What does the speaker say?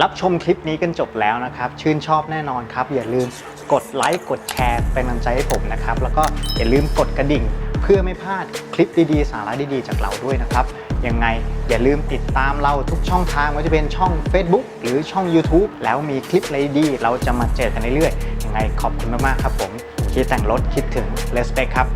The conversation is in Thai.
รับชมคลิปนี้กันจบแล้วนะครับ ชื่นชอบแน่นอนครับ อย่าลืมกดไลค์กดแชร์เป็นกำลังใจให้ผมนะครับ แล้วก็อย่าลืมกดกระดิ่ง เพื่อไม่พลาดคลิปดีๆ สาระดีๆ จากเราด้วยนะครับ ยังไงอย่าลืมติดตามเราทุกช่องทางไม่ว่าจะเป็นช่อง Facebook หรือช่อง YouTube แล้วมีคลิปอะไรดีเราจะมาเจอกันเรื่อยๆยังไงขอบคุณมากๆครับผมคิดแต่งรถคิดถึง Respect ครับ